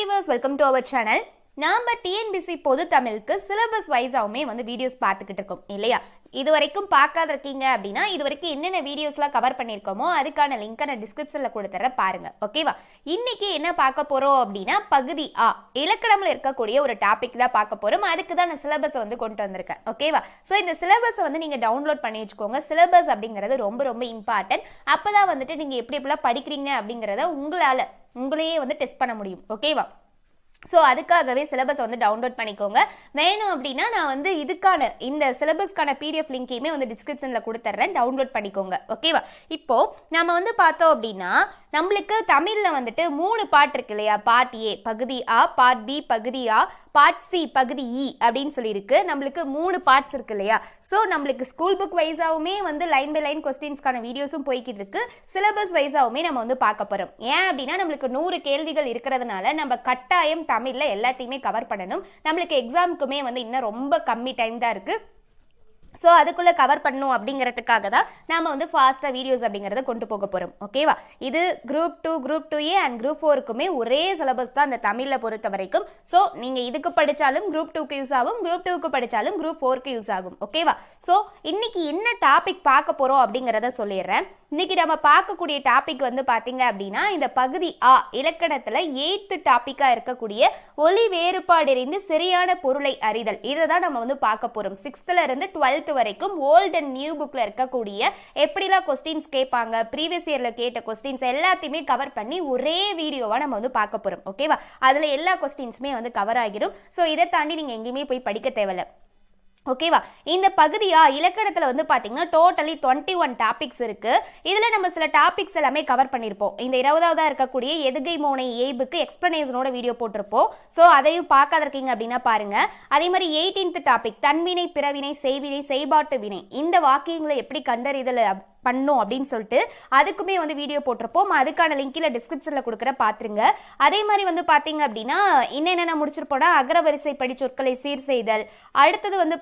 Viewers welcome to our channel நாம TNPSC பொது தமிழுக்கு சிலபஸ் வைஸாகவுமே வந்து வீடியோஸ் பார்த்துக்கிட்டு இருக்கோம் இல்லையா? இது வரைக்கும் பார்க்காத இருக்கீங்க அப்படின்னா இது வரைக்கும் என்னென்ன வீடியோஸ்லாம் கவர் பண்ணியிருக்கோமோ அதுக்கான லிங்க்கை நான் டிஸ்கிரிப்ஷனில் கொடுத்துற பாருங்க ஓகேவா இன்னைக்கு என்ன பார்க்க போறோம் அப்படின்னா பகுதி ஆ இலக்கணமில் இருக்கக்கூடிய ஒரு டாபிக் தான் பார்க்க போறோம். அதுக்கு தான் நான் சிலபஸை வந்து கொண்டு வந்திருக்கேன் ஓகேவா ஸோ இந்த சிலபஸை வந்து நீங்க டவுன்லோட் பண்ணி வச்சுக்கோங்க. சிலபஸ் அப்படிங்கிறது ரொம்ப ரொம்ப இம்பார்ட்டன்ட் அப்பதான் வந்துட்டு நீங்க எப்படி எப்படிலாம் படிக்கிறீங்க அப்படிங்கிறத உங்களால உங்களையே வந்து டெஸ்ட் பண்ண முடியும். ஓகேவா ஸோ அதுக்காகவே சிலபஸ் வந்து டவுன்லோட் பண்ணிக்கோங்க. வேணும் அப்படின்னா நான் வந்து இதுக்கான இந்த சிலபஸ்க்கான பிடிஎஃப் லிங்கையுமே வந்து டிஸ்கிரிப்ஷனில் கொடுத்துட்றேன் டவுன்லோட் பண்ணிக்கோங்க. ஓகேவா இப்போ நம்ம வந்து பார்த்தோம் அப்படின்னா நம்மளுக்கு தமிழில் வந்துட்டு மூணு பாட்டு இருக்கு இல்லையா? பார்ட் ஏ பகுதி ஆ பார்ட் பி பகுதி ஆ பார்ட் சி பகுதி இ அப்படின்னு சொல்லியிருக்கு. நம்மளுக்கு மூணு பார்ட்ஸ் இருக்கு இல்லையா? ஸோ நம்மளுக்கு ஸ்கூல் புக் வைஸாகவுமே வந்து லைன் பை லைன் கொஸ்டின்ஸ்க்கான வீடியோஸும் போய்கிட்டு இருக்கு. சிலபஸ் வைஸாகவுமே நம்ம வந்து பார்க்க போகிறோம் ஏன் அப்படின்னா நம்மளுக்கு நூறு கேள்விகள் இருக்கிறதுனால நம்ம கட்டாயம் தமிழில் எல்லாத்தையுமே கவர் பண்ணணும். நம்மளுக்கு எக்ஸாமுக்குமே வந்து இன்னும் ரொம்ப கம்மி டைம் தான் இருக்குது ஸோ அதுக்குள்ளே கவர் பண்ணும் அப்படிங்கிறதுக்காக தான் நாம் வந்து ஃபாஸ்ட்டாக வீடியோஸ் அப்படிங்கிறத கொண்டு போக போகிறோம் ஓகேவா இது group two group two A and group ஃபோருக்குமே ஒரே சிலபஸ் தான் அந்த தமிழில் பொறுத்த வரைக்கும். ஸோ நீங்கள் இதுக்கு படித்தாலும் குரூப் டூக்கு யூஸ் ஆகும் குரூப் டூக்கு படித்தாலும் குரூப் ஃபோருக்கு யூஸ் ஆகும். ஓகேவா ஸோ இன்றைக்கி என்ன டாபிக் பார்க்க போகிறோம் அப்படிங்கிறத சொல்லிடுறேன். இன்றைக்கி நம்ம பார்க்கக்கூடிய டாபிக் வந்து பார்த்தீங்க அப்படின்னா இந்த பகுதி ஆ இலக்கணத்தில் எயித்து டாப்பிக்காக இருக்கக்கூடிய ஒளி வேறுபாடறிந்து சரியான பொருளை அறிதல். இதை தான் நம்ம வந்து பார்க்க போகிறோம் சிக்ஸ்த்தில் இருந்து டுவெல்த் வரைக்கும் ஓல்ட் அண்ட் நியூ புக்கில் இருக்கக்கூடிய எப்படிலாம் கொஸ்டின்ஸ் கேட்பாங்க ப்ரீவியஸ் இயரில் கேட்ட கொஸ்டின்ஸ் எல்லாத்தையுமே கவர் பண்ணி ஒரே வீடியோவாக நம்ம வந்து பார்க்க போகிறோம் ஓகேவா அதில் எல்லா கொஸ்டின்ஸுமே வந்து கவர் ஆகிரும். ஸோ இதை தாண்டி நீங்கள் எங்கேயுமே போய் படிக்க தேவையில்ல. ஓகேவா? இந்த பகுதியாக இலக்கணத்தில் வந்து பார்த்தீங்கன்னா டோட்டலி டுவெண்ட்டி ஒன் டாபிக்ஸ் இருக்குது இதில் நம்ம சில டாபிக்ஸ் எல்லாமே கவர் பண்ணியிருப்போம் இந்த இருபதாவதாக இருக்கக்கூடிய எதுகை மோனை ஏய்புக்கு எக்ஸ்பிளனேஷனோட வீடியோ போட்டிருப்போம். ஸோ அதையும் பார்க்காத இருக்கீங்க அப்படின்னா பாருங்கள் அதே மாதிரி எயிட்டீன்த் டாபிக் தன்வினை பிறவினை செய்வினை செய்பாட்டு வினை. இந்த வாக்கியங்களை எப்படி கண்டறிதல் அப்- பண்ணும் அப்படின்னு சொல்லிட்டு அதுக்குமே வந்து வீடியோ போட்டிருப்போம். அதுக்கான லிங்க்கில் டிஸ்கிரிப்ஷனில் கொடுக்குற பார்த்துருங்க அதே மாதிரி வந்து பார்த்தீங்க அப்படின்னா என்னென்ன முடிச்சிருப்போம்னா அகரவரிசைப்படி சொற்களை சீர் செய்தல். அடுத்தது வந்து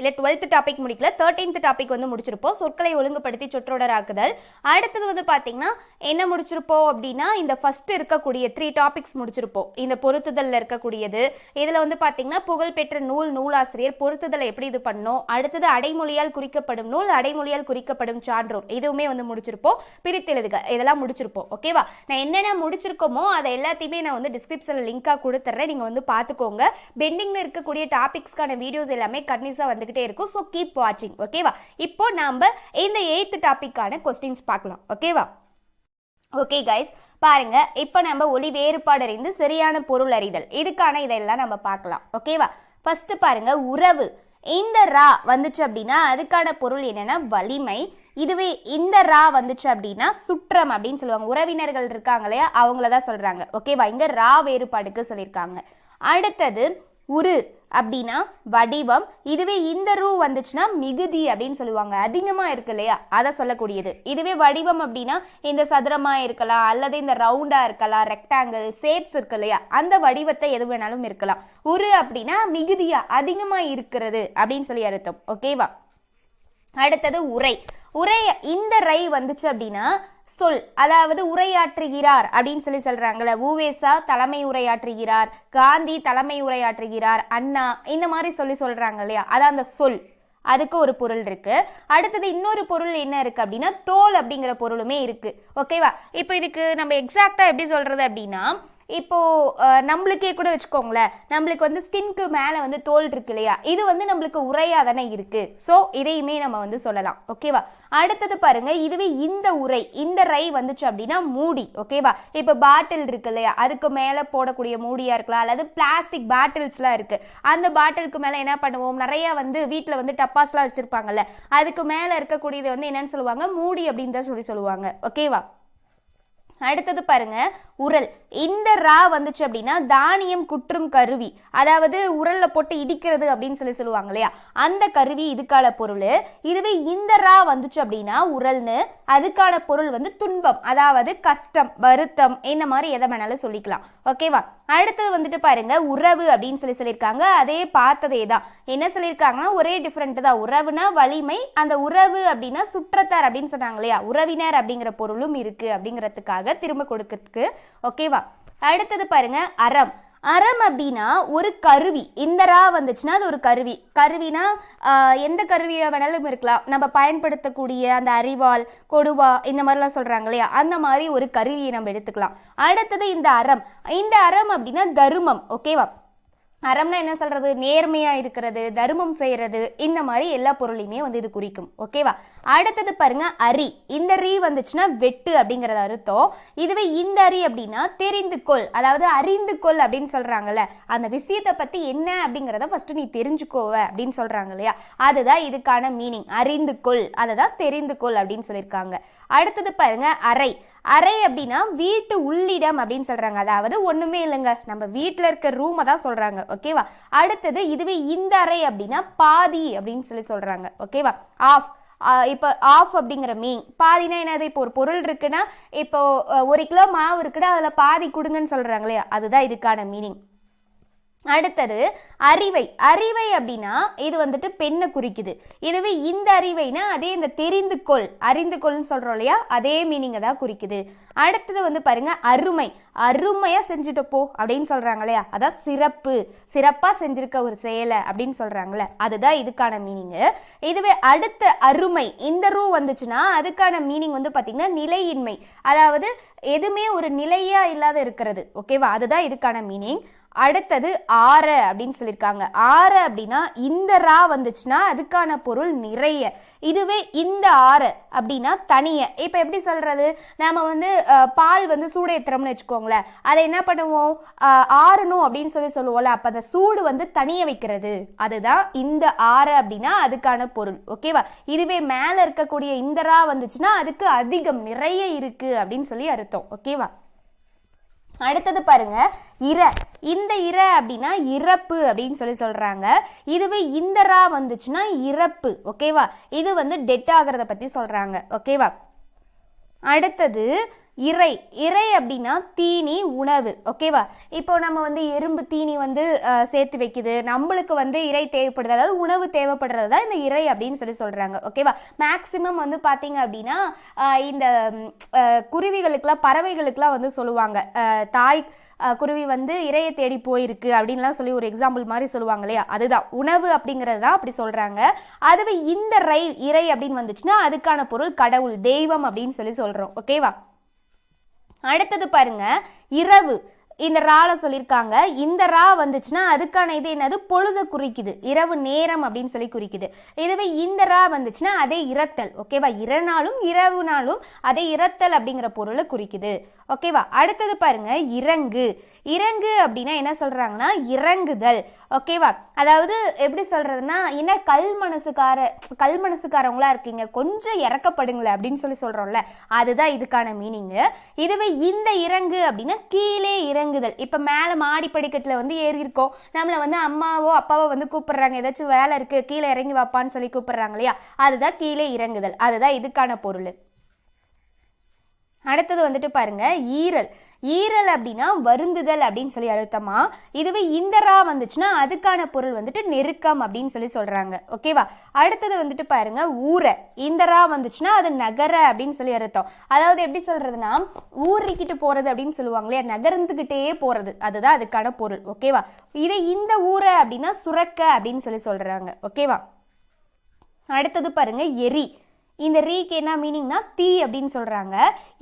இல்லை டுவெல்த் டாபிக் முடிக்கல தேர்ட்டீன்த் டாபிக் வந்து முடிச்சிருப்போம். சொற்களை ஒழுங்குபடுத்தி சொற்றொடராக்குதல். அடுத்தது வந்து பார்த்தீங்கன்னா என்ன முடிச்சிருப்போம் அப்படின்னா இந்த ஃபர்ஸ்ட் இருக்கக்கூடிய த்ரீ டாபிக்ஸ் முடிச்சிருப்போம். இந்த பொருத்துதலில் இருக்கக்கூடியது. இதில் வந்து பார்த்தீங்கன்னா புகழ்பெற்ற நூல் நூலாசிரியர் பொருத்துதலை எப்படி இது பண்ணணும் அடுத்தது அடைமொழியால் குறிக்கப்படும் நூல் அடைமொழியால் குறிக்கப்படும் சான்றோர். இதுவுமே வந்து முடிச்சிருப்போம். பிரித்தெழுதுக இதெல்லாம் முடிச்சிருப்போம். ஓகேவா நான் என்னென்ன முடிச்சிருக்கோமோ அதை எல்லாத்தையுமே நான் வந்து டிஸ்கிரிப்ஷனில் லிங்காக கொடுத்துட்றேன் நீங்கள் வந்து பார்த்துக்கோங்க பெண்டிங்கில் இருக்கக்கூடிய டாபிக்ஸ்க்கான வீடியோஸ் எல்லாமே கன்னிஸாக வந்துகிட்டே இருக்கும். ஸோ கீப் வாட்சிங் ஓகேவா இப்போ நாம் இந்த எயித்து டாப்பிக்கான கொஸ்டின்ஸ் பார்க்கலாம் ஓகேவா ஓகே கைஸ் பாருங்க. இப்போ நம்ம ஒளி வேறுபாடு அறிந்து சரியான பொருள் அறிதல். இதுக்கான இதெல்லாம் நம்ம பார்க்கலாம் ஓகேவா ஃபர்ஸ்ட் பாருங்க உறவு. இந்த ரா வந்துச்சு அப்படின்னா அதுக்கான பொருள் என்னன்னா வலிமை. இதுவே இந்த ரா வந்துச்சு அப்படின்னா சுற்றம் அப்படின்னு சொல்லுவாங்க. உறவினர்கள் இருக்காங்க இல்லையா? அவங்கள தான் சொல்றாங்க ஓகேவா இங்க ரா வேறுபாடுக்கு சொல்லியிருக்காங்க. அடுத்தது உரு. அப்படின்னா வடிவம். இதுவே இந்த ரூ வந்துச்சுன்னா மிகுதி அப்படின்னு சொல்லுவாங்க. அதிகமாக இருக்கு இல்லையா? அதை சொல்லக்கூடியது. இதுவே வடிவம் அப்படின்னா இந்த சதுரமாக இருக்கலாம் அல்லது இந்த ரவுண்டாக இருக்கலாம் ரெக்டாங்கிள் ஷேப்ஸ் இருக்கு இல்லையா? அந்த வடிவத்தை எது வேணாலும் இருக்கலாம். உரு அப்படின்னா மிகுதியா அதிகமாக இருக்கிறது அப்படின்னு சொல்லி அர்த்தம். ஓகேவா அடுத்தது உரை. உரை இந்த ரை வந்துச்சு அப்படின்னா சொல் அதாவது உரையாற்றுகிறார் அப்படின்னு சொல்லி சொல்றாங்கல்ல. ஊவேசா தலைமை உரையாற்றுகிறார் காந்தி தலைமை உரையாற்றுகிறார் அண்ணா இந்த மாதிரி சொல்லி சொல்றாங்க இல்லையா? அதான் அந்த சொல். அதுக்கு ஒரு பொருள் இருக்கு. அடுத்தது இன்னொரு பொருள் என்ன இருக்கு அப்படின்னா தோல் அப்படிங்கிற பொருளுமே இருக்கு. ஓகேவா இப்போ இதுக்கு நம்ம எக்ஸாக்டா எப்படி சொல்றது அப்படின்னா இப்போ நம்மளுக்கே கூட வச்சுக்கோங்களேன். நம்மளுக்கு வந்து ஸ்கின்க்கு மேலே வந்து தோல் இருக்கு இல்லையா? இது வந்து நம்மளுக்கு உரையாக தானே இருக்குது ஸோ இதையுமே நம்ம வந்து சொல்லலாம். ஓகேவா அடுத்தது பாருங்கள் இதுவே இந்த உரை இந்த ரை வந்துச்சு அப்படின்னா மூடி. ஓகேவா இப்போ பாட்டில் இருக்கு இல்லையா? அதுக்கு மேலே போடக்கூடிய மூடியாக இருக்கலாம். அல்லது பிளாஸ்டிக் பாட்டில்ஸ்லாம் இருக்குது அந்த பாட்டிலுக்கு மேலே என்ன பண்ணுவோம்? நிறைய வந்து வீட்டில் வந்து டப்பாஸ்லாம் வச்சுருப்பாங்கல்ல. அதுக்கு மேலே இருக்கக்கூடியது வந்து என்னன்னு சொல்லுவாங்க? மூடி அப்படின்னு தான் சொல்லி சொல்லுவாங்க. ஓகேவா அடுத்தது பாருங்க உரல். இந்த ரா வந்துச்சு அப்படின்னா தானியம் குற்றும் கருவி. அதாவது உரல்ல போட்டு இடிக்கிறது அப்படின்னு சொல்லி சொல்லுவாங்க இல்லையா? அந்த கருவி இதுக்கான பொருள். இதுவே இந்த ரா வந்துச்சு அப்படின்னா உரல்னு. அதுக்கான பொருள் வந்து துன்பம். அதாவது கஷ்டம் வருத்தம் இந்த மாதிரி எதை வேணாலும் சொல்லிக்கலாம். ஓகேவா? அடுத்தது வந்துட்டு பாருங்க உறவு அப்படின்னு சொல்லி சொல்லியிருக்காங்க. அதே பார்த்ததே தான். என்ன சொல்லியிருக்காங்கன்னா ஒரே டிஃப்ரெண்ட் தான். உறவுனா வலிமை அந்த உறவு அப்படின்னா சுற்றத்தார் அப்படின்னு சொன்னாங்க இல்லையா? உறவினர் அப்படிங்கிற பொருளும் இருக்கு அப்படிங்கிறதுக்காக திரும்ப கொடுக்கறதுக்கு ஓகேவா அடுத்தது பாருங்க அறம். அறம் அப்படின்னா ஒரு கருவி. இந்த ரா வந்துச்சுன்னா அது ஒரு கருவி. கருவினா எந்த கருவியை வேணாலும் இருக்கலாம். நம்ம பயன்படுத்தக்கூடிய அந்த அறிவால் கொடுவா இந்த மாதிரிலாம் சொல்கிறாங்க இல்லையா? அந்த மாதிரி ஒரு கருவியை நம்ம எடுத்துக்கலாம். அடுத்தது இந்த அறம். இந்த அறம் அப்படின்னா தருமம் ஓகேவா அறம்னா என்ன சொல்றது? நேர்மையா இருக்கிறது தர்மம் செய்யறது இந்த மாதிரி எல்லா பொருளையுமே வந்து இது குறிக்கும். ஓகேவா அடுத்தது பாருங்க அரி. இந்த ரீ வந்துச்சுன்னா வெட்டு அப்படிங்கிறத அர்த்தம். இதுவே இந்த அரி அப்படின்னா தெரிந்து கொள். அதாவது அறிந்து கொள் அப்படின்னு சொல்றாங்கல்ல. அந்த விஷயத்தை பத்தி என்ன அப்படிங்கறத ஃபர்ஸ்ட் நீ தெரிஞ்சுக்கோவ அப்படின்னு சொல்றாங்க இல்லையா? அதுதான் இதுக்கான மீனிங் அறிந்து கொள். அதை தான் தெரிந்து கொள் அப்படின்னு சொல்லியிருக்காங்க. அடுத்தது பாருங்க அறை. அறை அப்படின்னா வீட்டு உள்ளிடம் அப்படின்னு சொல்றாங்க. அதாவது ஒண்ணுமே இல்லைங்க. நம்ம வீட்டில் இருக்க ரூமை தான் சொல்றாங்க. ஓகேவா அடுத்தது இதுவே இந்த அறை அப்படின்னா பாதி அப்படின்னு சொல்லி சொல்றாங்க. ஓகேவா ஆஃப் இப்போ ஆஃப் அப்படிங்கிற மீன் பாதினா என்னது? இப்போ ஒரு பொருள் இருக்குன்னா இப்போ ஒரு கிலோ மாவு இருக்குன்னா அதில் பாதி கொடுங்கன்னு சொல்கிறாங்களே இல்லையா? அதுதான் இதுக்கான மீனிங் அடுத்தது அறிவை. அறிவை அப்படின்னா இது வந்துட்டு பெண்ணை குறிக்குது. இதுவே இந்த அறிவைனா அதே இந்த தெரிந்து கொள் அறிந்து கொள்னு சொல்கிறோம் இல்லையா? அதே மீனிங்கை தான் குறிக்குது. அடுத்தது வந்து பாருங்க அருமை. அருமையாக செஞ்சுட்டு போ அப்படின்னு சொல்கிறாங்க இல்லையா? அதான் சிறப்பு. சிறப்பாக செஞ்சுருக்க ஒரு செயலை அப்படின்னு சொல்கிறாங்களே அதுதான் இதுக்கான மீனிங்கு இதுவே அடுத்த அருமை. இந்த ரூ வந்துச்சுன்னா அதுக்கான மீனிங் வந்து பார்த்திங்கன்னா நிலையின்மை. அதாவது எதுவுமே ஒரு நிலையாக இல்லாத இருக்கிறது. ஓகேவா? அதுதான் இதுக்கான மீனிங் அடுத்தது ஆற அப்படின்னு சொல்லியிருக்காங்க. ஆற அப்படின்னா இந்த ரா வந்துச்சுன்னா அதுக்கான பொருள் நிறைய. இதுவே இந்த ஆற அப்படின்னா தனிய. இப்போ எப்படி சொல்கிறது நாம் வந்து பால் வந்து சூடு வச்சுக்கோங்களேன். அதை என்ன பண்ணுவோம்? ஆறணும் அப்படின்னு சொல்லி சொல்லுவோம்ல. அப்போ அந்த சூடு வந்து தனிய வைக்கிறது. அதுதான் இந்த ஆற அப்படின்னா அதுக்கான பொருள். ஓகேவா இதுவே மேலே இருக்கக்கூடிய இந்த ரா வந்துச்சுன்னா அதுக்கு அதிகம் நிறைய இருக்குது அப்படின்னு சொல்லி அர்த்தம். ஓகேவா அடுத்தது பாருங்க இர. இந்த இர அப்படின்னா இறப்பு அப்படின்னு சொல்லி சொல்றாங்க. இதுவே இந்த ரா வந்துச்சுன்னா இறப்பு ஓகேவா இது வந்து டெட் ஆகிறத பத்தி சொல்றாங்க ஓகேவா அடுத்தது இறை இறை அப்படின்னா தீனி உணவு ஓகேவா இப்போ நம்ம வந்து எறும்பு தீனி வந்து சேர்த்து வைக்குது. நம்மளுக்கு வந்து இறை தேவைப்படுது. அதாவது உணவு தேவைப்படுறது தான் இந்த இறை அப்படின்னு சொல்லி சொல்கிறாங்க ஓகேவா மேக்சிமம் வந்து பார்த்தீங்க அப்படின்னா இந்த குருவிகளுக்கெலாம் அஹ், குருவிகளுக்கெல்லாம் பறவைகளுக்கெல்லாம் வந்து சொல்லுவாங்க. தாய் குருவி வந்து இறையை தேடி போயிருக்கு அப்படின்லாம் சொல்லி ஒரு எக்ஸாம்பிள் மாதிரி சொல்லுவாங்க இல்லையா? அதுதான். உணவு அப்படிங்கிறது தான் அப்படி சொல்கிறாங்க அதுவே இந்த ரை இறை அப்படின்னு வந்துச்சுன்னா அதுக்கான பொருள் கடவுள் தெய்வம் அப்படின்னு சொல்லி சொல்கிறோம் ஓகேவா அடுத்தது பாருங்க இரவு. இந்த ரால சொல்லியிருக்காங்க இந்த ரா வந்துச்சுன்னா அதுக்கான இது என்னது? பொழுது குறிக்குது. இரவு நேரம் அப்படின்னு சொல்லி குறிக்குது. இதுவே இந்த ரா வந்துச்சுன்னா அதே இரத்தல். ஓகேவா? இரநாளும் இரவுனாலும் அதே இரத்தல் அப்படிங்கிற பொருளை குறிக்குது. ஓகேவா? அடுத்தது பாருங்க இறங்கு. இறங்கு அப்படின்னா என்ன சொல்கிறாங்கன்னா இறங்குதல். ஓகேவா? அதாவது எப்படி சொல்கிறதுனா என்ன கல் மனசுக்கார கல் மனசுக்காரவங்களா இருக்கீங்க. கொஞ்சம் இறக்கப்படுங்களேன் அப்படின்னு சொல்லி சொல்கிறோம்ல அதுதான் இதுக்கான மீனிங்கு இதுவே இந்த இறங்கு அப்படின்னா கீழே இறங்குதல். இப்போ மேலே மாடி படிக்கட்டில் வந்து ஏறி இருக்கோம் நம்மளை வந்து அம்மாவோ அப்பாவோ வந்து கூப்பிடுறாங்க. ஏதாச்சும் வேலை இருக்குது கீழே இறங்கி வாப்பான்னு சொல்லி கூப்பிடுறாங்க இல்லையா? அதுதான் கீழே இறங்குதல். அதுதான் இதுக்கான பொருள். அடுத்தது வந்துட்டு பாருங்க ஈரல். ஈரல் அப்படின்னா வருந்துதல் அப்படின்னு சொல்லி அழுத்தமா இதுவே இந்தரா வந்துச்சுன்னா அதுக்கான பொருள் வந்துட்டு நெருக்கம் அப்படின்னு சொல்லி சொல்றாங்க. ஓகேவா அடுத்தது வந்துட்டு பாருங்க ஊரை இந்த ரா வந்துச்சுன்னா அது நகர அப்படின்னு சொல்லி அர்த்தம். அதாவது எப்படி சொல்றதுன்னா ஊறிக்கிட்டு போறது அப்படின்னு சொல்லுவாங்க இல்லையா? நகர்ந்துகிட்டே போறது. அதுதான் அதுக்கான பொருள். ஓகேவா இதே இந்த ஊரை அப்படின்னா சுரக்க அப்படின்னு சொல்லி சொல்றாங்க. ஓகேவா அடுத்தது பாருங்க எரி. இந்த ரீக்கு என்ன மீனிங்னா தீ அப்படின்னு சொல்கிறாங்க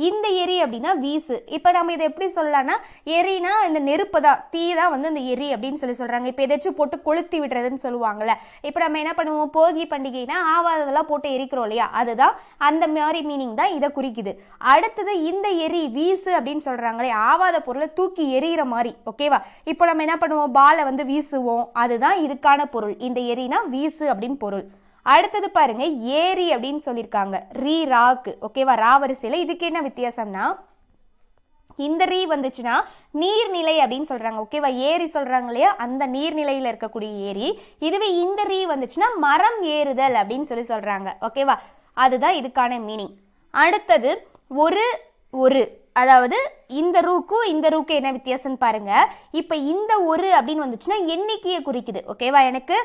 இந்த எரி அப்படின்னா வீசு. இப்போ நம்ம இதை எப்படி சொல்லலாம்னா எரினா இந்த நெருப்பு தான். தீ தான் வந்து இந்த எரி அப்படின்னு சொல்லி சொல்கிறாங்க இப்போ எதாச்சும் போட்டு கொளுத்தி விடுறதுன்னு சொல்லுவாங்கல்ல. இப்போ நம்ம என்ன பண்ணுவோம்? போகி பண்டிகைனா ஆவாததெல்லாம் போட்டு எரிக்கிறோம் இல்லையா? அதுதான் அந்த மாதிரி மீனிங் தான் இதை குறிக்குது. அடுத்தது இந்த எரி வீசு அப்படின்னு சொல்கிறாங்களே ஆவாத பொருளை தூக்கி எரியிற மாதிரி ஓகேவா இப்போ நம்ம என்ன பண்ணுவோம்? பாலை வந்து வீசுவோம். அதுதான் இதுக்கான பொருள். இந்த எரினா வீசு அப்படின்னு பொருள். அடுத்தது பாருங்க ஏரி அப்படின்னு சொல்லியிருக்காங்க. ரீ ராக்கு. ஓகேவா ரா வரிசையில் இதுக்கு என்ன வித்தியாசம்னா இந்த ரீ வந்துச்சுன்னா நீர்நிலை அப்படின்னு சொல்கிறாங்க ஓகேவா ஏரி சொல்கிறாங்க இல்லையா? அந்த நீர்நிலையில் இருக்கக்கூடிய ஏரி. இதுவே இந்த ரீ வந்துச்சுன்னா மரம் ஏறுதல் அப்படின்னு சொல்லி சொல்கிறாங்க ஓகேவா அதுதான் இதுக்கான மீனிங் அடுத்தது ஒரு ஒரு. அதாவது இந்த ரூக்கும் இந்த ரூக்கும் என்ன வித்தியாசம்னு பாருங்க. இப்போ இந்த ஒரு அப்படின்னு வந்துச்சுன்னா எண்ணிக்கையை குறிக்குது. ஓகேவா? எனக்கு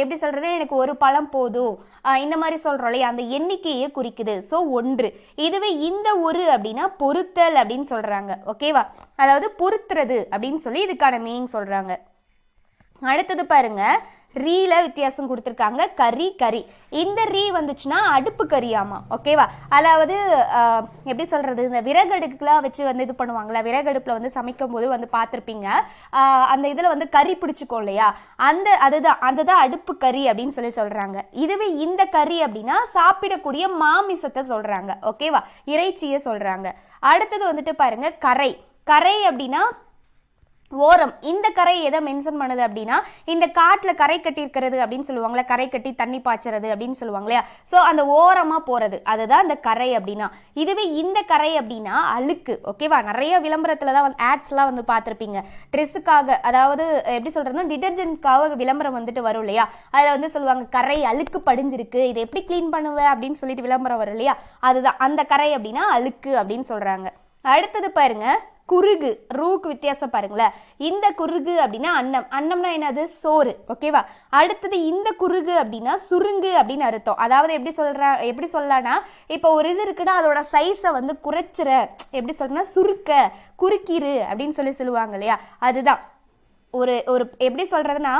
எப்படி சொல்றது? எனக்கு ஒரு பழம் போதும். இந்த மாதிரி சொல்கிறோம் இல்லையா? அந்த எண்ணிக்கையை குறிக்குது. ஸோ ஒன்று. இதுவே இந்த ஒரு அப்படின்னா பொருத்தல் அப்படின்னு சொல்றாங்க. ஓகேவா? அதாவது பொருத்துறது அப்படின்னு சொல்லி இதுக்கான மீனிங் சொல்றாங்க. அடுத்தது பாருங்க ரீல வித்தியாசம் கொடுத்துருக்காங்க கறி கறி. இந்த ரீ வந்துச்சுன்னா அடுப்பு கறியாமா ஓகேவா அதாவது எப்படி சொல்றது இந்த விறகடுக்குலாம் வச்சு வந்து இது பண்ணுவாங்களா விறகடுப்பில் வந்து சமைக்கும் போது வந்து பார்த்துருப்பீங்க. அந்த இதில் வந்து கறி பிடிச்சிக்கோ இல்லையா? அந்த அதுதான் அதுதான் அடுப்பு கறி அப்படின்னு சொல்லி சொல்றாங்க. இதுவே இந்த கறி அப்படின்னா சாப்பிடக்கூடிய மாமிசத்தை சொல்றாங்க ஓகேவா இறைச்சியை சொல்றாங்க. அடுத்தது வந்துட்டு பாருங்க கரை கரை அப்படின்னா ஓரம். இந்த கரை எதை மென்ஷன் பண்ணுது அப்படின்னா இந்த காட்டில் கரை கட்டியிருக்கிறது அப்படின்னு சொல்லுவாங்களே கரை கட்டி தண்ணி பாய்ச்சறது அப்படின்னு சொல்லுவாங்க இல்லையா? ஸோ அந்த ஓரமாக போகிறது அதுதான் அந்த கரை அப்படின்னா. இதுவே இந்த கரை அப்படின்னா அழுக்கு. ஓகேவா நிறைய விளம்பரத்தில் தான் வந்து ஆட்ஸ்லாம் வந்து பார்த்துருப்பீங்க. ட்ரெஸ்ஸுக்காக அதாவது எப்படி சொல்கிறதுனா டிடர்ஜென்ட்காக விளம்பரம் வந்துட்டு வரும் இல்லையா? அதில் வந்து சொல்லுவாங்க கரை அழுக்கு படிஞ்சிருக்கு. இதை எப்படி க்ளீன் பண்ணுவேன் அப்படின்னு சொல்லிட்டு விளம்பரம் வரும் இல்லையா? அதுதான். அந்த கரை அப்படின்னா அழுக்கு அப்படின்னு சொல்கிறாங்க அடுத்தது பாருங்கள் குறுகு ரூக்கு வித்தியாசம் பாருங்களேன். இந்த குறுகு அப்படின்னா அன்னம். அன்னம்னா என்னது? சோறு. ஓகேவா அடுத்தது இந்த குறுகு அப்படின்னா சுருங்கு அப்படின்னு அர்த்தம். அதாவது எப்படி சொல்கிறேன் எப்படி சொல்லலாம்னா இப்போ ஒரு இது இருக்குன்னா அதோட சைஸை வந்து குறைச்சிற எப்படி சொல்றேன்னா சுருக்க குறுக்கிரு அப்படின்னு சொல்லி சொல்லுவாங்க இல்லையா? அதுதான். ஒரு ஒரு எப்படி சொல்கிறதுனா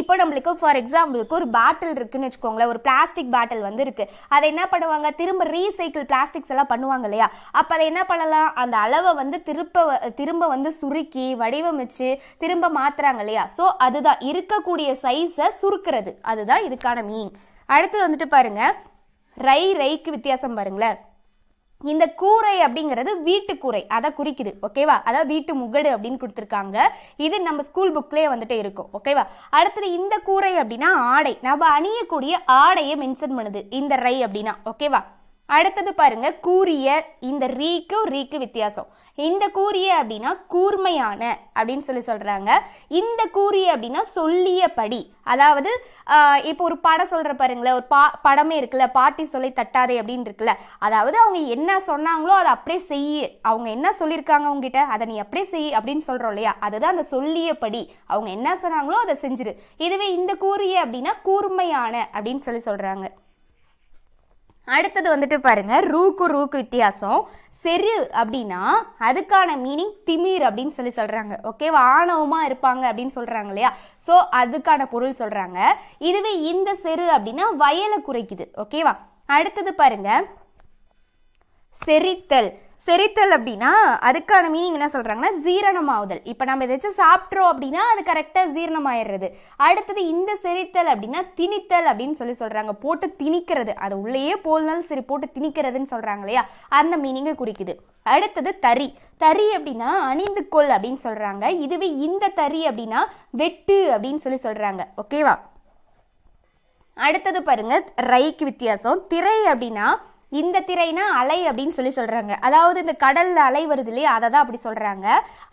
இப்போ நம்மளுக்கு ஃபார் எக்ஸாம்பிளுக்கு ஒரு பாட்டில் இருக்குன்னு வச்சுக்கோங்களேன் ஒரு பிளாஸ்டிக் பாட்டில் வந்து இருக்குது அதை என்ன பண்ணுவாங்க? திரும்ப ரீசைக்கிள் பிளாஸ்டிக்ஸ் எல்லாம் பண்ணுவாங்க இல்லையா? அப்போ அதை என்ன பண்ணலாம்? அந்த அளவை வந்து திருப்ப திரும்ப வந்து சுருக்கி வடிவமைச்சு திரும்ப மாற்றுறாங்க இல்லையா? ஸோ அதுதான். இருக்கக்கூடிய சைஸை சுருக்கிறது. அதுதான் இதுக்கான மீன் அடுத்து வந்துட்டு பாருங்க. ரை ரைக்கு வித்தியாசம் பாருங்களேன். இந்த கூரை அப்படிங்கிறது வீட்டு கூரை. அதை குறிக்குது ஓகேவா? அதாவது வீட்டு முகடு அப்படின்னு கொடுத்துருக்காங்க. இது நம்ம ஸ்கூல் புக்லேயே வந்துட்டு இருக்கும் ஓகேவா? அடுத்தது இந்த கூரை அப்படின்னா ஆடை. நம்ம அணியக்கூடிய ஆடையை மென்ஷன் பண்ணுது. இந்த ரை அப்படின்னா ஓகேவா? அடுத்தது பாருங்க கூரிய இந்த ரீக்கு ரீக்கு வித்தியாசம். இந்த கூரிய அப்படின்னா கூர்மையான அப்படின்னு சொல்லி சொல்கிறாங்க இந்த கூரிய அப்படின்னா சொல்லிய படி அதாவது இப்போ ஒரு படம் சொல்கிற பாருங்களேன் ஒரு பா படமே இருக்குல்ல பாட்டி சொல்லி தட்டாதே அப்படின்னு இருக்குல்ல. அதாவது அவங்க என்ன சொன்னாங்களோ அதை அப்படியே செய்யு அவங்க என்ன சொல்லியிருக்காங்க உங்ககிட்ட அதை நீ அப்படியே செய் அப்படின்னு சொல்கிறோம் இல்லையா? அதுதான் அந்த சொல்லிய படி அவங்க என்ன சொன்னாங்களோ அதை செஞ்சிரு. இதுவே இந்த கூரிய அப்படின்னா கூர்மையான அப்படின்னு சொல்லி சொல்கிறாங்க அடுத்தது வந்துட்டு பாருங்கள் ரூக்கு ரூக்கு வித்தியாசம். செரு அப்படின்னா அதுக்கான மீனிங் திமிர் அப்படின்னு சொல்லி சொல்கிறாங்க ஓகேவா ஆணவமாக இருப்பாங்க அப்படின்னு சொல்கிறாங்க இல்லையா? ஸோ அதுக்கான பொருள் சொல்கிறாங்க இதுவே இந்த செரு அப்படின்னா வயலை குறைக்குது. ஓகேவா அடுத்தது பாருங்கள் செரித்தல். செரித்தல் அப்படின்னா அதுக்கான மீனிங் என்ன சொல்கிறாங்கன்னா ஜீரணமாவுதல். இப்போ நம்ம எதாச்சும் சாப்பிட்றோம் அப்படின்னா அது கரெக்டாக ஜீரணமாயிடுறது. அடுத்தது இந்த செரித்தல் அப்படின்னா திணித்தல் அப்படின்னு சொல்லி சொல்கிறாங்க போட்டு திணிக்கிறது. அது உள்ளேயே போல்னாலும் சரி போட்டு திணிக்கிறதுன்னு சொல்கிறாங்க இல்லையா? அந்த மீனிங்கை குறிக்குது. அடுத்தது தறி. தறி அப்படின்னா அணிந்து கொள் அப்படின்னு சொல்கிறாங்க இதுவே இந்த தறி அப்படின்னா வெட்டு அப்படின்னு சொல்லி சொல்கிறாங்க ஓகேவா? அடுத்தது பாருங்க ரைக்கு வித்தியாசம். திரை அப்படின்னா இந்த திரைனா அலை அப்படின்னு சொல்லி சொல்கிறாங்க அதாவது இந்த கடலில் அலை வருது இல்லையா? அதை தான் அப்படி சொல்கிறாங்க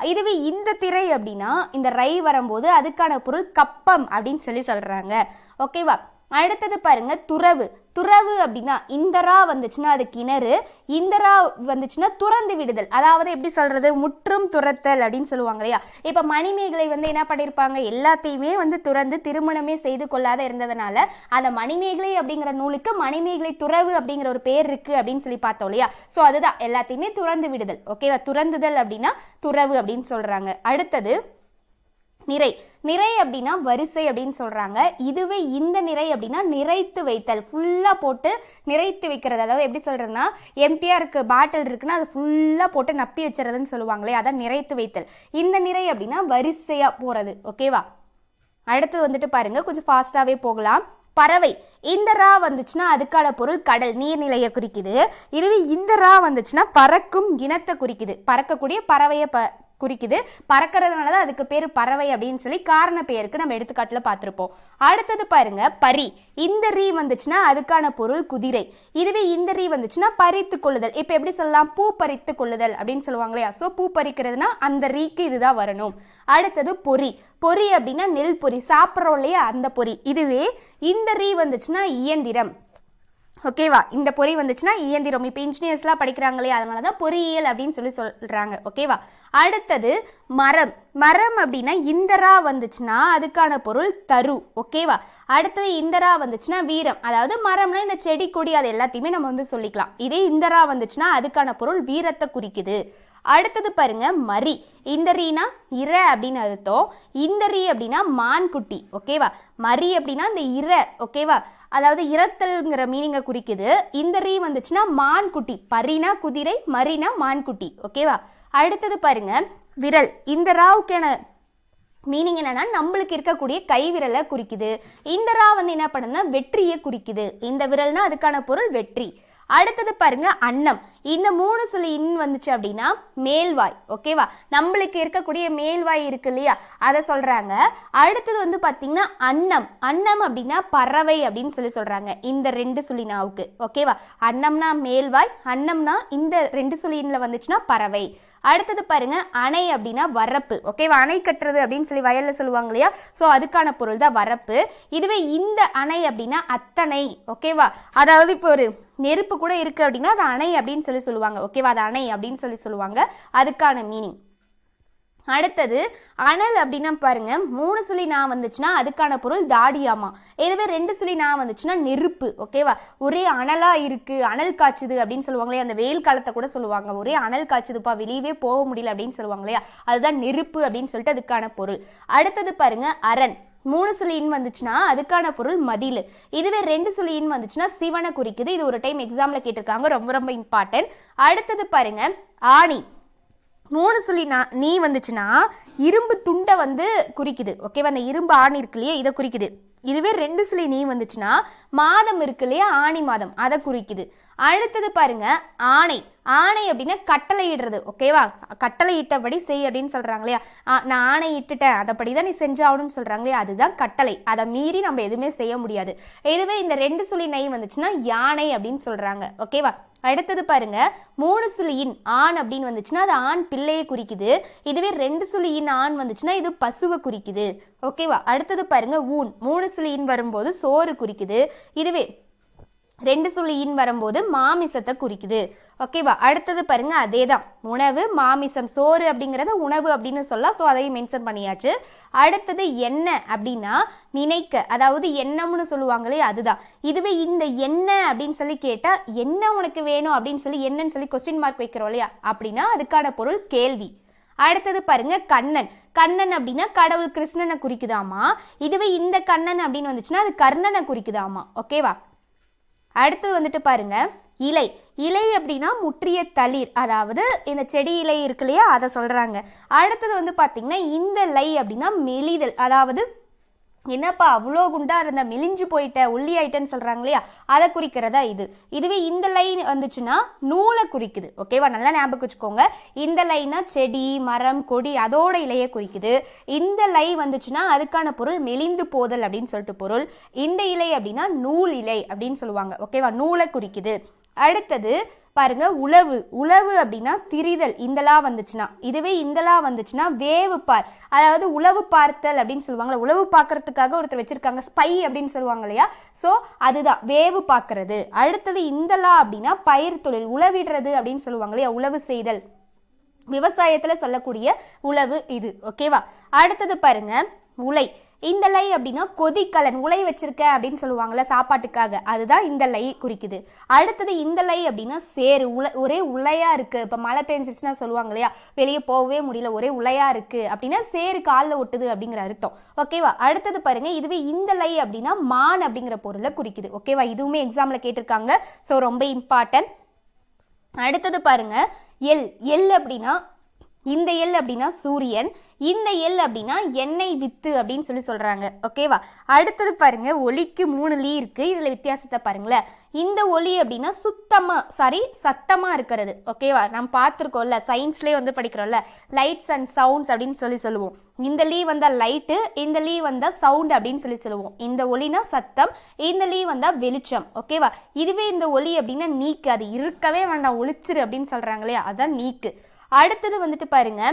இதுவே இந்த திரை அப்படின்னா இந்த ரை வரும்போது அதுக்கான பொருள் கப்பம் அப்படின்னு சொல்லி சொல்கிறாங்க ஓகேவா? அடுத்தது பாருங்க துறவு. துறவு அப்படின்னா இந்தரா வந்துச்சுன்னா அது கிணறு இந்தரா வந்துச்சுன்னா துறந்து விடுதல். அதாவது எப்படி சொல்றது? முற்றும் துரத்தல் அப்படின்னு சொல்லுவாங்க இல்லையா? இப்போ மணிமேகலை வந்து என்ன பண்ணியிருப்பாங்க எல்லாத்தையுமே வந்து துறந்து திருமணமே செய்து கொள்ளாத இருந்ததுனால அந்த மணிமேகலை அப்படிங்கிற நூலுக்கு மணிமேகலை துறவு அப்படிங்கிற ஒரு பேர் இருக்கு அப்படின்னு சொல்லி பார்த்தோம் இல்லையா? ஸோ அதுதான். எல்லாத்தையுமே துறந்து விடுதல். ஓகேவா துறந்துதல் அப்படின்னா துறவு அப்படின்னு சொல்றாங்க. அடுத்தது நிறை. நிறை அப்படின்னா வரிசை அப்படின்னு சொல்கிறாங்க இதுவே இந்த நிறை அப்படின்னா நிறைத்து வைத்தல். ஃபுல்லாக போட்டு நிறைத்து வைக்கிறது. அதாவது எப்படி சொல்கிறதுனா எம்டிஆருக்கு பாட்டில் இருக்குன்னா அது ஃபுல்லாக போட்டு நப்பி வச்சுறதுன்னு சொல்லுவாங்களே அதான் நிறைத்து வைத்தல். இந்த நிறை அப்படின்னா வரிசையாக போகிறது ஓகேவா அடுத்து வந்துட்டு பாருங்கள் கொஞ்சம் ஃபாஸ்ட்டாகவே போகலாம். பறவை. இந்த ரா வந்துச்சுன்னா அதுக்கான பொருள் கடல் நீர்நிலையை குறிக்குது. இதுவே இந்த ரா வந்துச்சுன்னா பறக்கும் இனத்தை குறிக்குது. பறக்கக்கூடிய பறவையை ப குறிக்குது. பறக்கிறதுனால தான் அதுக்கு பேர் பறவை அப்படின்னு சொல்லி காரண பெயருக்கு நம்ம எடுத்துக்காட்டில் பார்த்துருப்போம். அடுத்தது பாருங்க பரி இந்த ரீ வந்துச்சுன்னா அதுக்கான பொருள் குதிரை. இதுவே இந்த ரீ வந்துச்சுன்னா பறித்து கொள்ளுதல். இப்போ எப்படி சொல்லலாம்? பூ பறித்து கொள்ளுதல் அப்படின்னு சொல்லுவாங்க இல்லையா ஸோ பூ பறிக்கிறதுனா அந்த ரீக்கு இதுதான் வரணும். அடுத்தது பொறி. பொறி அப்படின்னா நெல் பொறி. சாப்பிட்றோம் இல்லையா? அந்த பொறி. இதுவே இந்த ரீ வந்துச்சுன்னா இயந்திரம். ஓகேவா? இந்த பொறி வந்துச்சுன்னா இயந்திரம். இப்போ இன்ஜினியர்ஸ்லாம் படிக்கிறாங்களே அதனால தான் பொறியியல் அப்படின்னு சொல்லி சொல்கிறாங்க ஓகேவா? அடுத்தது மரம். மரம் அப்படின்னா இந்தரா வந்துச்சுன்னா அதுக்கான பொருள் தரு. ஓகேவா? அடுத்தது இந்தரா வந்துச்சுன்னா வீரம். அதாவது மரம்னா இந்த செடி கொடி அது எல்லாத்தையுமே நம்ம வந்து சொல்லிக்கலாம். இதே இந்தரா வந்துச்சுன்னா அதுக்கான பொருள் வீரத்தை குறிக்குது. அடுத்தது பாருங்க மரி இந்த ரீனா இர அப்படின்னு அர்த்தம். இந்த ரீ அப்படின்னா மான்குட்டி. ஓகேவா? மரி அப்படின்னா இந்த இர ஓகேவா? அதாவது இரத்தல்ங்கிற மீனிங்கை குறிக்குது. இந்த ரீ வந்துச்சுன்னா மான்குட்டி. பரினா குதிரை மரினா மான்குட்டி. ஓகேவா அடுத்தது பாருங்க விரல். இந்த ராவுக்கான மீனிங் என்னன்னா நம்மளுக்கு இருக்கக்கூடிய கை விரலை குறிக்குது. இந்த ரா வந்து என்ன பண்ணுன்னா வெற்றியை குறிக்குது. இந்த விரல்னா அதுக்கான பொருள் வெற்றி. அடுத்தது பாருங்க அன்னம். இந்த மூணு சொல்லி இன் வந்துச்சு அப்படின்னா மேல்வாய் ஓகேவா நம்மளுக்கு இருக்கக்கூடிய மேல்வாய் இருக்கு இல்லையா? அதை சொல்றாங்க. அடுத்தது வந்து பாத்தீங்கன்னா அன்னம். அன்னம் அப்படின்னா பறவை அப்படின்னு சொல்லி சொல்றாங்க. இந்த ரெண்டு சொல்லி நாவுக்கு ஓகேவா அன்னம்னா மேல்வாய் அன்னம்னா இந்த ரெண்டு சொல்லி இன்ல வந்துச்சுன்னா பறவை. அடுத்தது பாருங்க அணை அப்படின்னா வரப்பு ஓகேவா அணை கட்டுறது அப்படின்னு சொல்லி வயலில் சொல்லுவாங்க இல்லையா? ஸோ அதுக்கான பொருள் தான் வரப்பு. இதுவே இந்த அணை அப்படின்னா அத்தனை ஓகேவா அதாவது இப்போ ஒரு நெருப்பு கூட இருக்குது அப்படின்னா அது அணை அப்படின்னு சொல்லி சொல்லுவாங்க. ஓகேவா அது அணை அப்படின்னு சொல்லி சொல்லுவாங்க. அதுக்கான மீனிங் அடுத்தது அனல் அப்படின்னா பாருங்க மூணு சுழி நான் வந்துச்சுன்னா அதுக்கான பொருள் தாடியாமா? இதுவே ரெண்டு சுழி நான் வந்துச்சுன்னா நெருப்பு. ஓகேவா ஒரே அனலா இருக்கு அனல் காய்ச்சுது அப்படின்னு சொல்லுவாங்களே அந்த வெயில் காலத்தை கூட சொல்லுவாங்க. ஒரே அனல் காய்ச்சுதுப்பா வெளியவே போக முடியல அப்படின்னு சொல்லுவாங்க இல்லையா? அதுதான் நெருப்பு அப்படின்னு சொல்லிட்டு அதுக்கான பொருள். அடுத்தது பாருங்க அரண். மூணு சுழியின் வந்துச்சுன்னா அதுக்கான பொருள் மதில். இதுவே ரெண்டு சுழியின் வந்துச்சுன்னா சிவனை குறிக்குது. இது ஒரு டைம் எக்ஸாமில் கேட்டிருக்காங்க. ரொம்ப ரொம்ப இம்பார்ட்டன்ட் அடுத்தது பாருங்க ஆணி. மூணு சொல்லி நான் நீ வந்துச்சுன்னா இரும்பு துண்டை வந்து குறிக்குது. ஓகேவா அந்த இரும்பு ஆணி இருக்கு இல்லையா? இதை குறிக்குது. இதுவே ரெண்டு சிலை நீ வந்துச்சுன்னா மாதம் இருக்கு இல்லையா? ஆணி மாதம். அதை குறிக்குது. அடுத்தது பாருங்க ஆணை. ஆணை அப்படின்னா கட்டளை இடுறது ஓகேவா? கட்டளை இட்டபடி செய் அப்படின்னு சொல்றாங்க இல்லையா? ஆ, நான் ஆணை இட்டுட்டேன் அதைப்படி தான் நீ செஞ்சாகணும்னு சொல்றாங்க இல்லையா? அதுதான் கட்டளை. அதை மீறி நம்ம எதுவுமே செய்ய முடியாது. இதுவே இந்த ரெண்டு சுழி நெய் வந்துச்சுன்னா யானை அப்படின்னு சொல்றாங்க ஓகேவா? அடுத்தது பாருங்க மூணு சுழியின் ஆண் அப்படின்னு வந்துச்சுன்னா அது ஆண் பிள்ளையை குறிக்குது. இதுவே ரெண்டு சுழியின் ஆண் வந்துச்சுன்னா இது பசுவை குறிக்குது ஓகேவா? அடுத்தது பாருங்க ஊன். மூணு சுழியின் வரும்போது சோறு குறிக்குது. இதுவே ரெண்டு சுழியின் வரும்போது மாமிசத்தை குறிக்குது. ஓகேவா அடுத்தது பாருங்க அதே தான் உணவு மாமிசம் சோறு அப்படிங்கிறத உணவு அப்படின்னு சொல்லலாம் ஸோ அதையும் மென்ஷன் பண்ணியாச்சு. அடுத்தது என்ன அப்படின்னா நினைக்க அதாவது எண்ணம்னு சொல்லுவாங்களே அதுதான். இதுவே இந்த என்ன அப்படின்னு சொல்லி கேட்டால் என்ன உனக்கு வேணும் அப்படின்னு சொல்லி என்னன்னு சொல்லி கொஸ்டின் மார்க் வைக்கிறோம் இல்லையா? அப்படின்னா அதுக்கான பொருள் கேள்வி. அடுத்தது பாருங்க கண்ணன். கண்ணன் அப்படின்னா கடவுள் கிருஷ்ணனை குறிக்குதாமா? இதுவே இந்த கண்ணன் அப்படின்னு வந்துச்சுன்னா அது கர்ணனை குறிக்குதாமா? ஓகேவா அடுத்தது வந்துட்டு பாருங்க இலை. இலை அப்படின்னா முற்றிய தளிர். அதாவது இந்த செடி இலை இருக்கு இல்லையா அதை சொல்கிறாங்க அடுத்தது வந்து பார்த்திங்கன்னா இந்த லை அப்படின்னா மெலிதல். அதாவது என்னப்பா அவ்வளோ குண்டா இருந்த மெலிஞ்சு போயிட்ட ஒல்லி ஆயிட்டேன்னு சொல்கிறாங்க இல்லையா? அதை குறிக்கிறதா இது. இதுவே இந்த லைன் வந்துச்சுன்னா நூலை குறிக்குது. ஓகேவா நல்லா ஞாபகம் வச்சுக்கோங்க. இந்த லைனா செடி மரம் கொடி அதோட இலையை குறிக்குது. இந்த லை வந்துச்சுன்னா அதுக்கான பொருள் மெலிந்து போதல் அப்படின்னு சொல்லிட்டு பொருள். இந்த இலை அப்படின்னா நூல் இலை அப்படின்னு சொல்லுவாங்க. ஓகேவா நூலை குறிக்குது. அடுத்தது பாருங்க உழவு. உழவு அப்படின்னா திரிதல். இந்தலா வந்துச்சுன்னா. இதுவே இந்தலா வந்துச்சுன்னா வேவு பார் அதாவது உழவு பார்த்தல் அப்படின்னு சொல்லுவாங்கல்ல உழவு பார்க்கறதுக்காக ஒருத்தர் வச்சிருக்காங்க ஸ்பை அப்படின்னு சொல்லுவாங்க இல்லையா? ஸோ அதுதான் வேவு பார்க்கறது. அடுத்தது இந்தலா அப்படின்னா பயிர் தொழில் உழவிடுறது அப்படின்னு சொல்லுவாங்க இல்லையா? உழவு செய்தல். விவசாயத்துல சொல்லக்கூடிய உழவு இது ஓகேவா அடுத்தது பாருங்க உலை இந்த லை அப்படின்னா கொதிக்கலன் உலை வச்சிருக்கேன் அப்படின்னு சொல்லுவாங்கள்ல சாப்பாட்டுக்காக. அதுதான் இந்த லை குறிக்குது. அடுத்தது இந்த லை அப்படின்னா சேரு உல ஒரே உலையா இருக்கு. இப்போ மழை பெஞ்சிச்சுன்னா சொல்லுவாங்க இல்லையா வெளியே போகவே முடியல ஒரே உலையா இருக்கு அப்படின்னா சேரு காலில் ஒட்டுது அப்படிங்கிற அர்த்தம். ஓகேவா அடுத்தது பாருங்க இதுவே இந்த லை அப்படின்னா மான் அப்படிங்கிற பொருளை குறிக்குது. ஓகேவா இதுவுமே எக்ஸாம்ல கேட்டிருக்காங்க. ஸோ ரொம்ப இம்பார்ட்டன்ட் அடுத்தது பாருங்க எல் எல் அப்படின்னா இந்த எல் அப்படின்னா சூரியன் இந்த எல் அப்படின்னா எண்ணெய் வித்து அப்படின்னு சொல்லி சொல்கிறாங்க ஓகேவா அடுத்தது பாருங்க ஒலிக்கு மூணு லீ இருக்குது இதில் வித்தியாசத்தை பாருங்களேன். இந்த ஒலி அப்படின்னா சுத்தமாக சாரி சத்தமாக இருக்கிறது. ஓகேவா நம்ம பார்த்துருக்கோம்ல சயின்ஸ்லேயே வந்து படிக்கிறோம்ல லைட்ஸ் அண்ட் சவுண்ட்ஸ் அப்படின்னு சொல்லி சொல்லுவோம். இந்த லீ வந்தால் லைட்டு இந்த லீ வந்தால் சவுண்ட் அப்படின்னு சொல்லி சொல்லுவோம். இந்த ஒலினா சத்தம் இந்த லீ வந்தால் வெளிச்சம். ஓகேவா இதுவே இந்த ஒலி அப்படின்னா நீக்கு. அது இருக்கவே வேண்டாம் ஒளிச்சிரு அப்படின்னு சொல்கிறாங்களே இல்லையா? அதான் நீக்கு. அடுத்தது வந்துட்டு பாருங்க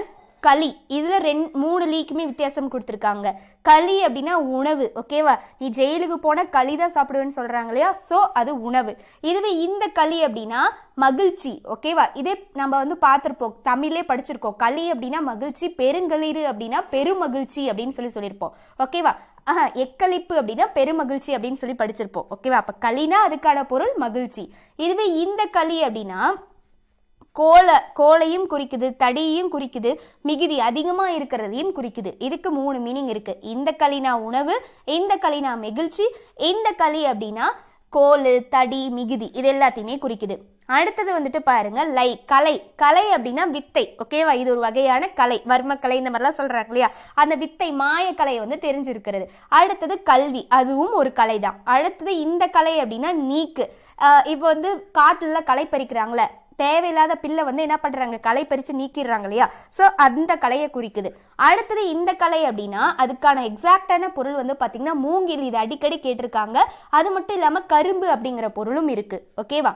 களி. இதில் ரெண்டு மூணு லீக்குமே வித்தியாசம் கொடுத்துருக்காங்க. களி அப்படின்னா உணவு ஓகேவா? நீ ஜெயிலுக்கு போனால் களி தான் சாப்பிடுவேன்னு சொல்கிறாங்க இல்லையா? ஸோ அது உணவு. இதுவே இந்த களி அப்படின்னா மகிழ்ச்சி ஓகேவா? இதே நம்ம வந்து பார்த்துருப்போம் தமிழ்லே படிச்சிருக்கோம். களி அப்படின்னா மகிழ்ச்சி பெருங்களிறு அப்படின்னா பெருமகிழ்ச்சி அப்படின்னு சொல்லி சொல்லியிருப்போம் ஓகேவா? ஆஹா எக்களிப்பு அப்படின்னா பெருமகிழ்ச்சி அப்படின்னு சொல்லி படிச்சிருப்போம் ஓகேவா? அப்போ களினா அதுக்கான பொருள் மகிழ்ச்சி. இதுவே இந்த களி அப்படின்னா கோலை கோலையும் குறிக்குது தடியையும் குறிக்குது மிகுதி அதிகமாக இருக்கிறதையும் குறிக்குது. இதுக்கு மூணு மீனிங் இருக்குது இந்த களினா உணவு இந்த களினா மகிழ்ச்சி இந்த களி அப்படின்னா கோல் தடி மிகுதி. இது எல்லாத்தையுமே குறிக்குது. அடுத்தது வந்துட்டு பாருங்க லை கலை. கலை அப்படின்னா வித்தை ஓகேவா இது ஒரு வகையான கலை. வர்மக்கலை இந்த மாதிரிலாம் சொல்றாங்க இல்லையா? அந்த வித்தை மாயக்கலையை வந்து தெரிஞ்சிருக்கிறது. அடுத்தது கல்வி அதுவும் ஒரு கலை தான் அடுத்தது இந்த கலை அப்படின்னா நீக்கு. இப்போ வந்து காட்டுல களை பறிக்கிறாங்களே தேவையில்லாத பில்லை வந்து என்ன பண்ணுறாங்க களை பறித்து நீக்கிடுறாங்க இல்லையா? ஸோ அந்த கலையை குறிக்குது. அடுத்தது இந்த கலை அப்படின்னா அதுக்கான எக்ஸாக்டான பொருள் வந்து பார்த்திங்கன்னா மூங்கில் இது அடிக்கடி கேட்டிருக்காங்க. அது மட்டும் இல்லாமல் கரும்பு அப்படிங்கிற பொருளும் இருக்குது ஓகேவா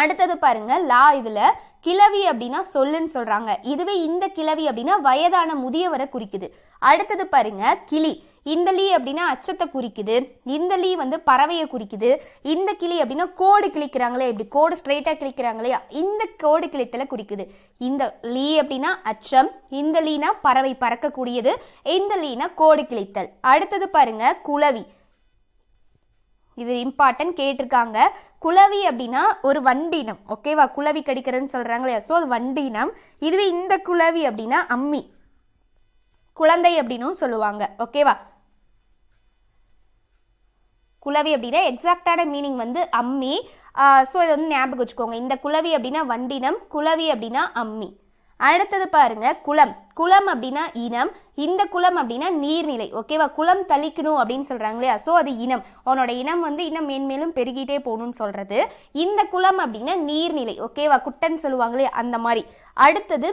அடுத்தது பாருங்க லா இதில் கிளவி அப்படின்னா சொல்லுன்னு சொல்கிறாங்க இதுவே இந்த கிழவி அப்படின்னா வயதான முதியவரை குறிக்குது. அடுத்தது பாருங்க கிளி. இந்த லீ அப்படின்னா அச்சத்தை குறிக்குது. இந்த லீ வந்து பறவையை குறிக்குது. இந்த கிளி அப்படின்னா கோடு கிழிக்கிறாங்களே இப்படி கோடு ஸ்ட்ரைட்டாக கிழிக்கிறாங்களே இந்த கோடு கிழித்தலை குறிக்குது. இந்த லீ அப்படின்னா அச்சம் இந்த லீனா பறவை பறக்கக்கூடியது இந்த லீனா கோடு கிழித்தல். அடுத்தது பாருங்க குளவி. இது இம்பார்ட்டன்ட் கேட்டிருக்காங்க. குளவி அப்படின்னா ஒரு வண்டினம் ஓகேவா குளவி கடிக்கிறதுன்னு சொல்கிறாங்களே இல்லையா? ஸோ அது வண்டினம். இதுவே இந்த குளவி அப்படின்னா அம்மி. குழந்தை அப்படின்னும் சொல்லுவாங்க ஓகேவா குளவி அப்படின்னா எக்ஸாக்டான மீனிங் வந்து அம்மி. ஸோ இதை வந்து ஞாபகம் வச்சுக்கோங்க. இந்த குளவி அப்படின்னா வண்டினம் குளவி அப்படின்னா அம்மி. அடுத்தது பாருங்க குளம். குளம் அப்படின்னா இனம். இந்த குளம் அப்படின்னா நீர்நிலை. ஓகேவா குளம் தளிக்கணும் அப்படின்னு சொல்றாங்க இல்லையா? ஸோ அது இனம். உன்னோட இனம் வந்து இன்னும் மேன்மேலும் பெருகிட்டே போகணும்னு சொல்றது. இந்த குளம் அப்படின்னா நீர்நிலை. ஓகேவா குட்டைன்னு சொல்லுவாங்களே அந்த மாதிரி. அடுத்தது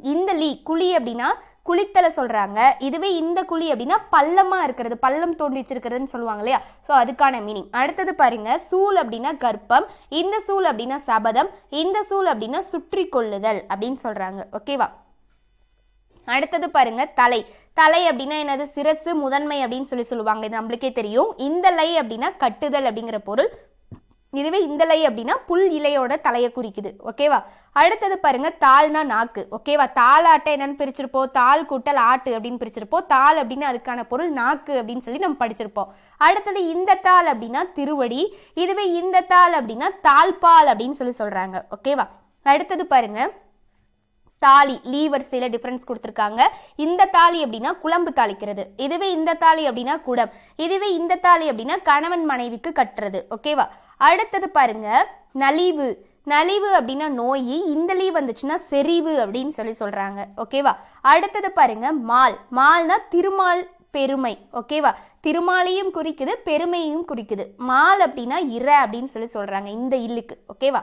இந்த லீ. குழி அப்படின்னா குளித்தலை சொல்கிறாங்க இதுவே இந்த குழி அப்படின்னா பள்ளமாக இருக்கிறது பள்ளம் தோண்டி வச்சிருக்கிறதுன்னு சொல்லுவாங்க இல்லையா? ஸோ அதுக்கான மீனிங் அடுத்தது பாருங்க சூல் அப்படின்னா கர்ப்பம் இந்த சூல் அப்படின்னா சபதம் இந்த சூல் அப்படின்னா சுற்றி கொள்ளுதல் அப்படின்னு சொல்கிறாங்க ஓகேவா அடுத்தது பாருங்க தலை. தலை அப்படின்னா என்னது? சிரசு முதன்மை அப்படின்னு சொல்லி சொல்லுவாங்க. இது நம்மளுக்கே தெரியும். இந்த லை அப்படின்னா கட்டுதல் அப்படிங்கிற பொருள். இதுவே இந்த லை அப்படின்னா புல் இலையோட தலையை குறிக்குது. ஓகேவா அடுத்தது பாருங்க தாள்னா நாக்கு. ஓகேவா தாள் ஆட்டை என்னன்னு பிரிச்சிருப்போம். தாள் கூட்டல் ஆட்டு அப்படின்னு பிரிச்சிருப்போம். தாள் அப்படின்னு அதுக்கான பொருள் நாக்கு அப்படின்னு சொல்லி நம்ம படிச்சிருப்போம். அடுத்தது இந்த தாள் அப்படின்னா திருவடி. இதுவே இந்த தாள் அப்படின்னா தாழ்பால் அப்படின்னு சொல்லி சொல்றாங்க. ஓகேவா அடுத்தது பாருங்க தாலி லீ சில டிஃப்ரென்ஸ் கொடுத்துருக்காங்க. இந்த தாலி அப்படின்னா குழம்பு தாளிக்கிறது. இதுவே இந்த தாலி அப்படின்னா குடம். இதுவே இந்த தாலி அப்படின்னா கணவன் மனைவிக்கு கட்டுறது. ஓகேவா அடுத்தது பாருங்க நலிவு. நலிவு அப்படின்னா நோய். இந்த லீவ் வந்துச்சுன்னா செறிவு அப்படின்னு சொல்லி சொல்றாங்க. ஓகேவா அடுத்தது பாருங்க மால். மால்னா திருமால் பெருமை. ஓகேவா திருமாலையும் குறிக்குது பெருமையும் குறிக்குது. மால் அப்படின்னா இற அப்படின்னு சொல்லி சொல்றாங்க. இந்த இல்லுக்கு. ஓகேவா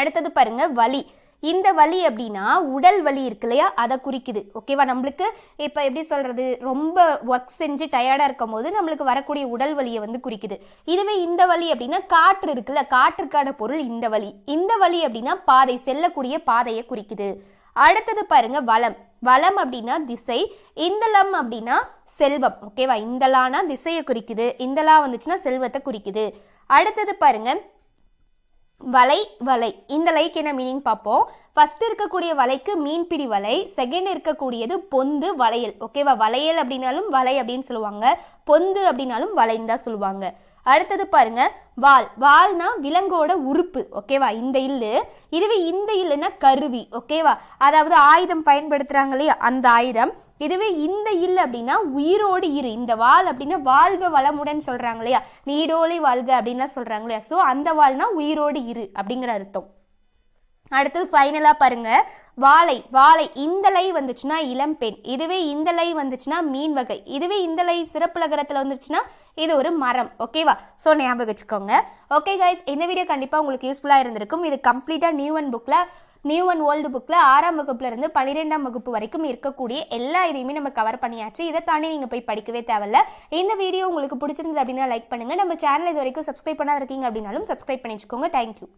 அடுத்தது பாருங்க வலி. இந்த வலி அப்படின்னா உடல் வலி இருக்கு இல்லையா? அதை குறிக்குது. ஓகேவா நம்மளுக்கு இப்போ எப்படி சொல்கிறது ரொம்ப ஒர்க் செஞ்சு டயர்டாக இருக்கும் போது நம்மளுக்கு வரக்கூடிய உடல் வலியை வந்து குறிக்குது. இதுவே இந்த வலி அப்படின்னா காற்று இருக்குல்ல காற்றுக்கான பொருள் இந்த வலி. இந்த வலி அப்படின்னா பாதை செல்லக்கூடிய பாதையை குறிக்குது. அடுத்தது பாருங்க வளம். வளம் அப்படின்னா திசை. இந்தளம் அப்படின்னா செல்வம். ஓகேவா இந்தலானா திசையை குறிக்குது. இந்தலா வந்துச்சுன்னா செல்வத்தை குறிக்குது. அடுத்தது பாருங்க வலை வலை. இந்த லைக்கு என்ன மீனிங் பார்ப்போம்? ஃபர்ஸ்ட் இருக்கக்கூடிய வலைக்கு மீன்பிடி வலை செகண்ட் இருக்கக்கூடியது பொந்து வளையல். ஓகேவா வளையல் அப்படின்னாலும் வலை அப்படின்னு சொல்லுவாங்க. பொந்து அப்படின்னாலும் வலைன்னு தான் சொல்லுவாங்க. அடுத்தது பாருங்க வால். வால்னா விலங்கோட உறுப்பு ஓகேவா இந்த இல்லு. இதுவே இந்த இல்லுன்னா கருவி ஓகேவா அதாவது ஆயுதம் பயன்படுத்துறாங்க இல்லையா? அந்த ஆயுதம். இதுவே இந்த இல் அப்படின்னா உயிரோடு இரு. இந்த வால் அப்படின்னா வாழ்க வளமுடன் சொல்றாங்க இல்லையா? நீடோலி வாழ்க அப்படின்லாம் சொல்றாங்க இல்லையா? ஸோ அந்த வால்னா உயிரோடு இரு அப்படிங்கிற அர்த்தம். அடுத்தது ஃபைனலாக பாருங்கள் வாழை வாழை இந்த லை வந்துச்சுன்னா இளம்பெண் இதுவே இந்த லை வந்துச்சுன்னா மீன் வகை இதுவே இந்த லை சிறப்பு லகரத்தில் வந்துருச்சுன்னா இது ஒரு மரம் ஓகேவா ஸோ ஞாபகம் வச்சுக்கோங்க. ஓகே கைஸ் இந்த வீடியோ கண்டிப்பாக உங்களுக்கு யூஸ்ஃபுல்லாக இருந்திருக்கும். இது கம்ப்ளீட்டாக நியூ அண்ட் புக்கில் நியூ அண்ட் ஓல்டு புக்கில் ஆறாம் வகுப்புலேருந்து பனிரெண்டாம் பன்னிரெண்டாம் வகுப்பு வரைக்கும் இருக்கக்கூடிய எல்லா இதையுமே நம்ம கவர் பண்ணியாச்சு. இதை தாண்டி நீங்கள் போய் படிக்கவே தேவையில்ல. இந்த வீடியோ உங்களுக்கு பிடிச்சிருந்தது அப்படின்னா லைக் பண்ணுங்கள் நம்ம சேனல் இது வரைக்கும் சப்ஸ்கிரைப் பண்ணாத இருக்கீங்க அப்படின்னாலும் சப்ஸ்கிரைப் பண்ணி வச்சுக்கோங்க தேங்க்யூ